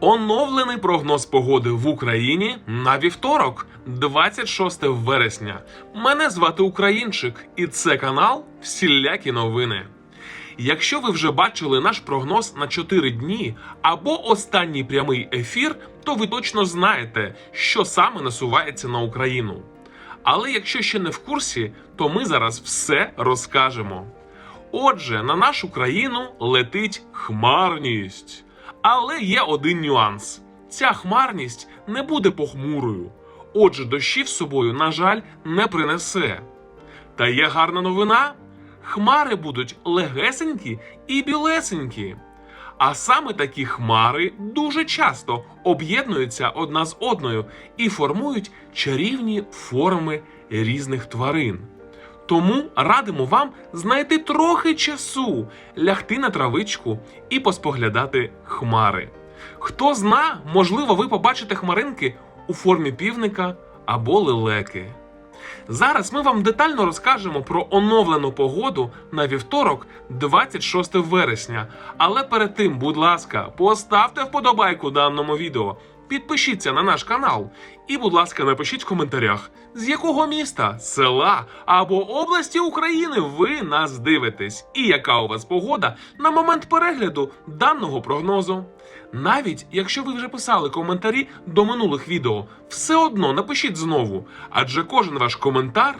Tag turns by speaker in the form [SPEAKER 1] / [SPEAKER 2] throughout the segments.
[SPEAKER 1] Оновлений прогноз погоди в Україні на вівторок, 26 вересня. Мене звати Українчик, і це канал Всілякі новини. Якщо ви вже бачили наш прогноз на 4 дні або останній прямий ефір, то ви точно знаєте, що саме насувається на Україну. Але якщо ще не в курсі, то ми зараз все розкажемо. Отже, на нашу країну летить хмарність. Але є один нюанс: ця хмарність не буде похмурою. Отже, дощів з собою, на жаль, не принесе. Та є гарна новина: хмари будуть легесенькі і білесенькі. А саме такі хмари дуже часто об'єднуються одна з одною і формують чарівні форми різних тварин. Тому радимо вам знайти трохи часу, лягти на травичку і поспоглядати хмари. Хто зна, можливо, ви побачите хмаринки у формі півника або лелеки. Зараз ми вам детально розкажемо про оновлену погоду на вівторок, 26 вересня. Але перед тим, будь ласка, поставте вподобайку даному відео, підпишіться на наш канал і, будь ласка, напишіть в коментарях, з якого міста, села або області України ви нас дивитесь, і яка у вас погода на момент перегляду даного прогнозу. Навіть якщо ви вже писали коментарі до минулих відео, все одно напишіть знову, адже кожен ваш коментар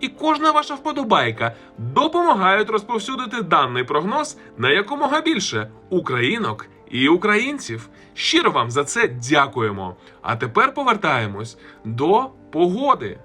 [SPEAKER 1] і кожна ваша вподобайка допомагають розповсюдити даний прогноз на якомога більше українок і українців. Щиро вам за це дякуємо. А тепер повертаємось до погоди.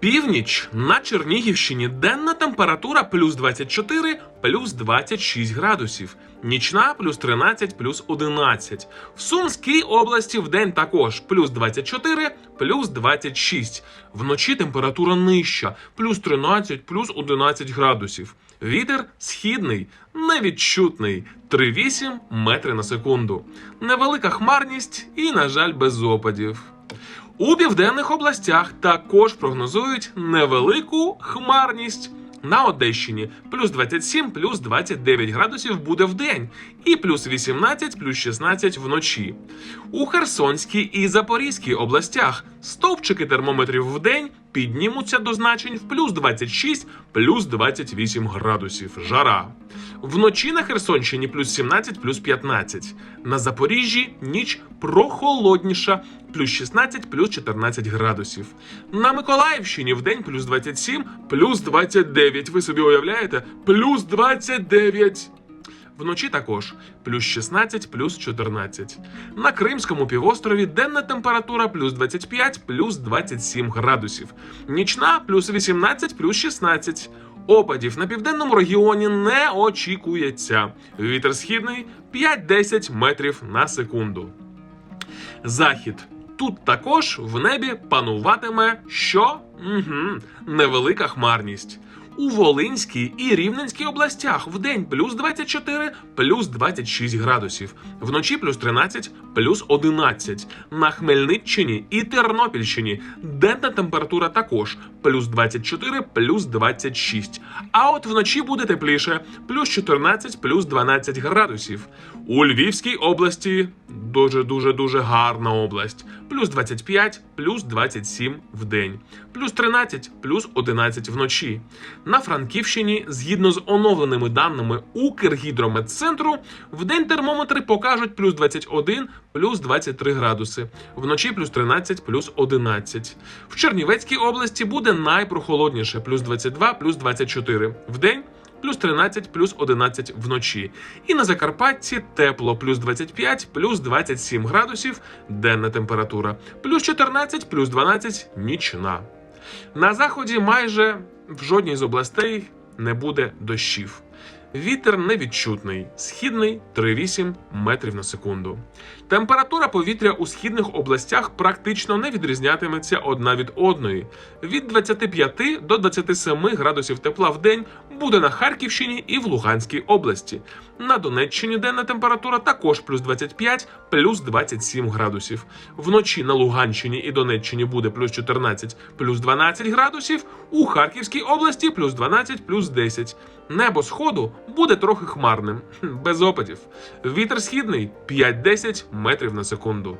[SPEAKER 1] Північ на Чернігівщині денна температура плюс 24, плюс 26 градусів, нічна плюс 13, плюс 11. В Сумській області в день також плюс 24, плюс 26. Вночі температура нижча, плюс 13, плюс 11 градусів. Вітер східний, невідчутний 3,8 метри на секунду. Невелика хмарність і, на жаль, без опадів. У південних областях також прогнозують невелику хмарність. На Одещині плюс 27, плюс 29 градусів буде в день, і плюс 18, плюс 16 вночі. У Херсонській і Запорізькій областях стовпчики термометрів в день піднімуться до значень в плюс 26, плюс 28 градусів. Жара. Вночі на Херсонщині плюс 17, плюс 15. На Запоріжжі ніч прохолодніша, плюс 16, плюс 14 градусів. На Миколаївщині в день плюс 27, плюс 29. Ви собі уявляєте? Плюс 29. Вночі також плюс 16, плюс 14. На Кримському півострові денна температура плюс 25, плюс 27 градусів. Нічна плюс 18, плюс 16. Опадів на південному регіоні не очікується. Вітер східний 5-10 метрів на секунду. Захід. Тут також в небі пануватиме що? Угу, невелика хмарність. У Волинській і Рівненській областях в день плюс 24, плюс 26 градусів, вночі плюс 13, плюс 11. На Хмельниччині і Тернопільщині денна температура також плюс 24, плюс 26. А от вночі буде тепліше плюс 14, плюс 12 градусів. У Львівській області дуже дуже дуже гарна область. Плюс 25, плюс 27 в день, плюс 13, плюс 11 вночі. На Франківщині, згідно з оновленими даними Укргідрометцентру, в день термометри покажуть плюс 21, плюс 23 градуси, вночі плюс 13, плюс 11. В Чернівецькій області буде найпрохолодніше плюс 22, плюс 24 в день. Плюс 13, плюс 11 вночі. І на Закарпатті тепло плюс 25, плюс 27 градусів денна температура, плюс 14, плюс 12 нічна. На заході майже в жодній з областей не буде дощів. Вітер невідчутний, східний 3,8 метрів на секунду. Температура повітря у східних областях практично не відрізнятиметься одна від одної. Від 25 до 27 градусів тепла в день буде на Харківщині і в Луганській області. На Донеччині денна температура також плюс 25, плюс 27 градусів. Вночі на Луганщині і Донеччині буде плюс 14, плюс 12 градусів. У Харківській області плюс 12, плюс 10. Небо сходу буде трохи хмарним, без опадів. Вітер східний 5-10 метрів на секунду.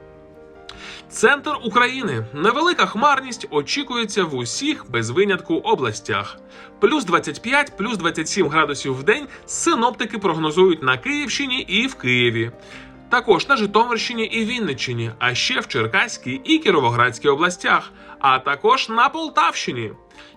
[SPEAKER 1] Центр України. Невелика хмарність очікується в усіх без винятку областях. Плюс 25, плюс 27 градусів в день синоптики прогнозують на Київщині і в Києві. Також на Житомирщині і Вінниччині, а ще в Черкаській і Кіровоградській областях, а також на Полтавщині.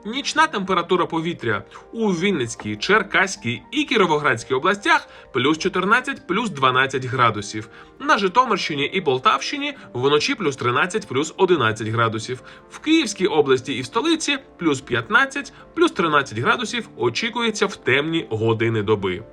[SPEAKER 1] Нічна температура повітря у Вінницькій, Черкаській і Кіровоградській областях плюс 14, плюс 12 градусів. На Житомирщині і Полтавщині вночі плюс 13, плюс 11 градусів. В Київській області і в столиці плюс 15, плюс 13 градусів очікується в темні години доби.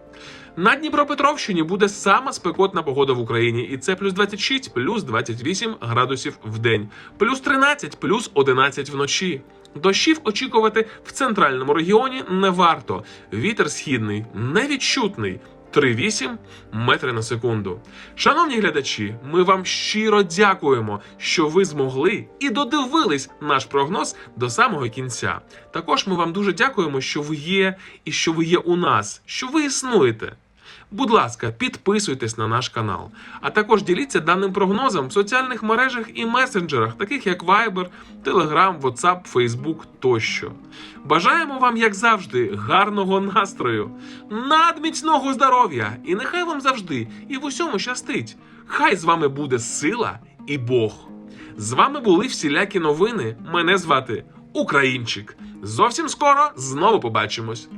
[SPEAKER 1] На Дніпропетровщині буде сама спекотна погода в Україні, і це плюс 26, плюс 28 градусів в день, плюс 13, плюс 11 вночі. Дощів очікувати в центральному регіоні не варто. Вітер східний, невідчутний. 3,8 метри на секунду. Шановні глядачі, ми вам щиро дякуємо, що ви змогли і додивились наш прогноз до самого кінця. Також ми вам дуже дякуємо, що ви є і що ви є у нас, що ви існуєте. Будь ласка, підписуйтесь на наш канал, а також діліться даним прогнозом в соціальних мережах і месенджерах, таких як Viber, Telegram, WhatsApp, Facebook тощо. Бажаємо вам, як завжди, гарного настрою, надміцного здоров'я, і нехай вам завжди і в усьому щастить. Хай з вами буде сила і Бог. З вами були всілякі новини. Мене звати Українчик. Зовсім скоро знову побачимось.